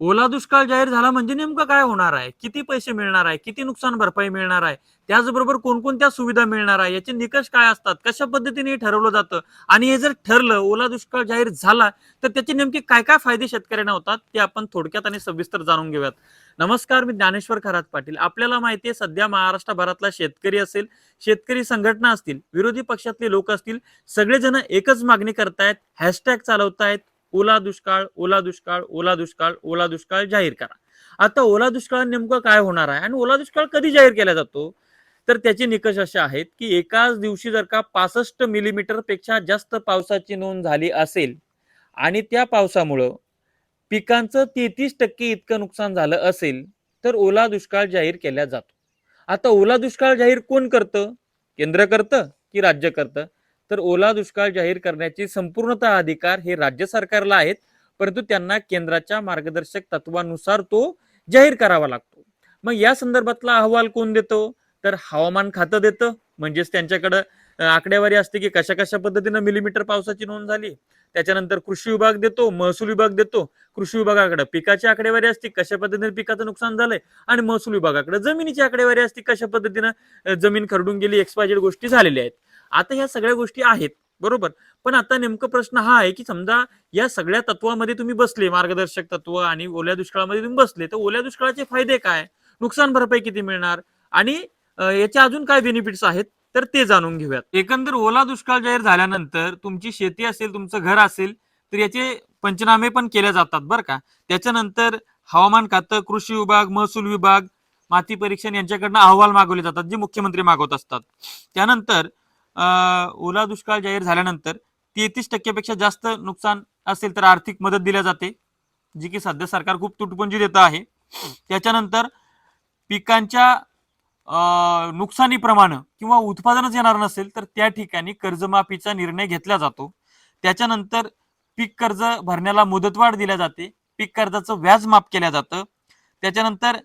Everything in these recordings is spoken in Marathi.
ओला दुष्काळ जाहीर झाला म्हणजे नेमकं काय होणार आहे? किती पैसे मिळणार आहे? किती नुकसान भरपाई मिळणार आहे? त्याचबरोबर कोणकोणत्या सुविधा मिळणार आहे? याचे निकष काय असतात? कशा पद्धतीने हे ठरवलं जातं? आणि हे जर ठरलं ओला दुष्काळ जाहीर झाला तर त्याचे नेमके काय काय फायदे शेतकऱ्यांना होतात? ते आपण थोडक्यात आणि सविस्तर जाणून घेऊयात. नमस्कार मी ज्ञानेश्वर खरात पाटील. आपल्याला माहिती आहे सध्या महाराष्ट्रभरातला शेतकरी असेल शेतकरी संघटना असतील विरोधी पक्षातले लोक असतील सगळेजण एकच मागणी करतायत हॅशटॅग चालवतायत ओला दुष्काळ ओला दुष्काळ ओला दुष्काळ ओला दुष्काळ जाहीर करा. आता ओला दुष्काळ नेमकं काय होणार आहे? आणि ओला दुष्काळ कधी जाहीर केला जातो? तर त्याचे निकष असे आहेत की एकाच दिवशी जर का पासष्ट मिलीमीटरपेक्षा जास्त पावसाची नोंद झाली असेल आणि त्या पावसामुळं पिकांचं तेहतीस टक्के इतकं नुकसान झालं असेल तर ओला दुष्काळ जाहीर केला जातो. आता ओला दुष्काळ जाहीर कोण करतं? केंद्र करतं की राज्य करतं? तर ओला दुष्काळ जाहीर करण्याचे संपूर्णतः अधिकार हे राज्य सरकारला आहेत. परंतु त्यांना केंद्राच्या मार्गदर्शक तत्वानुसार तो जाहीर करावा लागतो. मग या संदर्भातला अहवाल कोण देतो? तर हवामान खातं देतं. म्हणजेच त्यांच्याकडं आकडेवारी असते की कशा कशा पद्धतीनं मिलीमीटर पावसाची नोंद झाली. त्याच्यानंतर कृषी विभाग देतो महसूल विभाग देतो. कृषी विभागाकडे पिकाची आकडेवारी असते कशा पद्धतीने पिकाचं नुकसान झालंय आणि महसूल विभागाकडे जमिनीची आकडेवारी असते कशा पद्धतीनं जमीन खरडून गेली एक्सपायजेड गोष्टी झालेल्या आहेत. आता ह्या सगळ्या गोष्टी आहेत बरोबर? पण आता नेमकं प्रश्न हा आहे की समजा या सगळ्या तत्वामध्ये तुम्ही बसले मार्गदर्शक तत्व आणि ओल्या दुष्काळामध्ये तुम्ही बसले तर ओल्या दुष्काळाचे फायदे काय? नुकसान भरपाई किती मिळणार? आणि याचे अजून काय बेनिफिट्स आहेत? तर ते जाणून घेऊयात. एकंदर ओला दुष्काळ जाहीर झाल्यानंतर तुमची शेती असेल तुमचं घर असेल तर याचे पंचनामे पण केले जातात बरं का? त्याच्यानंतर हवामान खातं कृषी विभाग महसूल विभाग माती परीक्षण यांच्याकडनं अहवाल मागवले जातात जे मुख्यमंत्री मागवत असतात. त्यानंतर ओला दुष्काळ जाहीर झाल्यानंतर तेहतीस टक्क्यापेक्षा जास्त नुकसान असेल तर आर्थिक मदत दिल्या जाते जी की सध्या सरकार खूप तुटपुंजी देत आहे. त्याच्यानंतर पिकांच्या नुकसानीप्रमाणे किंवा उत्पादनच येणार नसेल तर त्या ठिकाणी कर्जमाफीचा निर्णय घेतला जातो. त्याच्यानंतर पीक कर्ज भरण्याला मुदतवाढ दिल्या जाते पीक कर्जाचं व्याज माफ केलं जातं. त्याच्यानंतर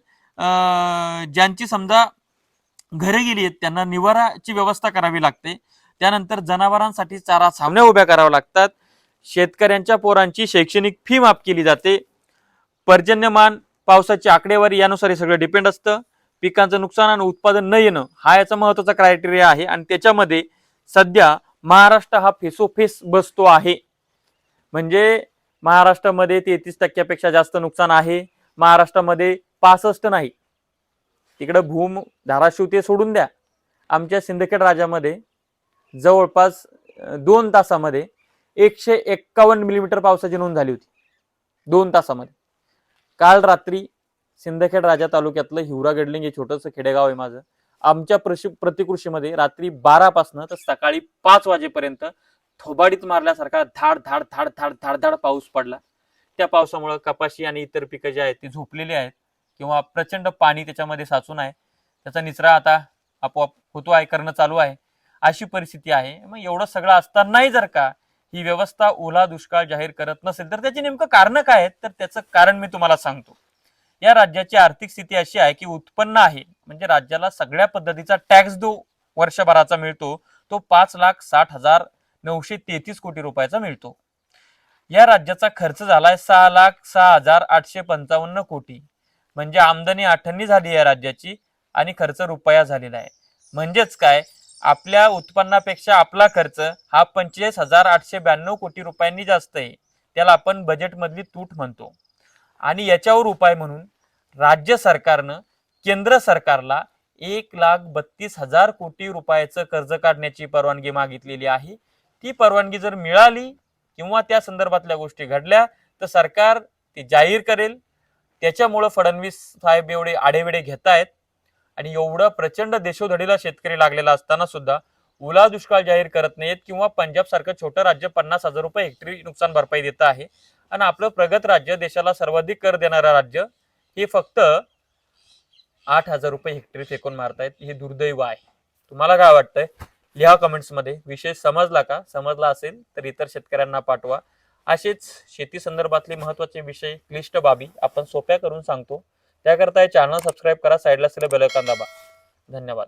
ज्यांची समजा घरे गेली आहेत त्यांना निवाराची व्यवस्था करावी लागते. त्यानंतर जनावरांसाठी चारा सामन्या उभ्या कराव्या लागतात. शेतकऱ्यांच्या पोरांची शैक्षणिक फी माफ केली जाते. पर्जन्यमान पावसाची आकडेवारी यानुसार हे सगळं डिपेंड असतं. पिकांचं नुकसान आणि उत्पादन न येणं हा याचा महत्त्वाचा क्रायटेरिया आहे आणि त्याच्यामध्ये सध्या महाराष्ट्र हा फेसोफेस बसतो आहे. म्हणजे महाराष्ट्रामध्ये तेहतीस टक्क्यापेक्षा जास्त नुकसान आहे. महाराष्ट्रामध्ये पासष्ट नाही. तिकडं भूम धाराशिव ते सोडून द्या. आमच्या सिंदखेड राजामध्ये जवळपास दोन तासामध्ये एकशे एक्कावन्न मिलीमीटर पावसाची नोंद झाली होती. दोन तासामध्ये. काल रात्री सिंदखेड राजा तालुक्यातलं हिवरा गडलिंग हे छोटंसं खेडेगाव आहे माझं. आमच्या प्रशि प्रतिकृषीमध्ये रात्री बारापासनं तर सकाळी पाच वाजेपर्यंत थोबाडीत मारल्यासारखा धाड धाड धाड धाड धाड धाड पाऊस पडला. त्या पावसामुळे कपाशी आणि इतर पिकं जी आहेत ती झोपलेली आहेत. किंवा प्रचंड पाणी त्याच्यामध्ये साचून आहे. त्याचा निचरा आता आपोआप होतो आहे करणं चालू आहे. अशी परिस्थिती आहे. मग एवढं सगळं असतानाही जर का ही व्यवस्था ओला दुष्काळ जाहीर करत नसेल तर त्याची नेमकं कारण काय आहेत? तर त्याचं कारण मी तुम्हाला सांगतो. या राज्याची आर्थिक स्थिती अशी आहे की उत्पन्न आहे. म्हणजे राज्याला सगळ्या पद्धतीचा टॅक्स जो वर्षभराचा मिळतो. तो पाच लाख साठ हजार नऊशे तेहतीस कोटी रुपयाचा मिळतो. या राज्याचा खर्च झालाय सहा लाख सहा हजार आठशे पंचावन्न कोटी. म्हणजे आमदनी आठवणी झाली आहे राज्याची आणि खर्च रुपया झालेला आहे. म्हणजेच काय? आपल्या उत्पन्नापेक्षा आपला खर्च हा पंचेचाळीस हजार आठशे ब्याण्णव कोटी रुपयांनी जास्त आहे. त्याला आपण बजेटमधली तूट म्हणतो. आणि याच्यावर उपाय म्हणून राज्य सरकारनं केंद्र सरकारला एक लाख बत्तीस हजार कोटी रुपयाचं कर्ज काढण्याची परवानगी मागितलेली आहे. ती परवानगी जर मिळाली किंवा त्या संदर्भातल्या गोष्टी घडल्या तर सरकार ती जाहीर करेल. त्याच्यामुळं फडणवीस साहेब एवढे आडेवेडे घेत आहेत आणि एवढं प्रचंड देशोधडीला शेतकरी लागलेला असताना सुद्धा ओला दुष्काळ जाहीर करत नाहीत किंवा पंजाब सारखं छोटं राज्य पन्नास हजार रुपये हेक्टरी नुकसान भरपाई देत आहे. आणि आपलं प्रगत राज्य देशाला सर्वाधिक कर देणारं राज्य हे फक्त आठ हजार रुपये हेक्टरी फेकून मारतायत. हे दुर्दैव आहे. तुम्हाला काय वाटतंय? लिहा कमेंट्समध्ये विषय समजला का? समजला असेल तर इतर शेतकऱ्यांना पाठवा. असेच शेती संदर्भातले महत्त्वाचे विषय क्लिष्ट बाबी आपण सोप्या करून सांगतो. त्याकरता हे चॅनल सबस्क्राईब करा साईडला असलेलं बेल दाबा. धन्यवाद.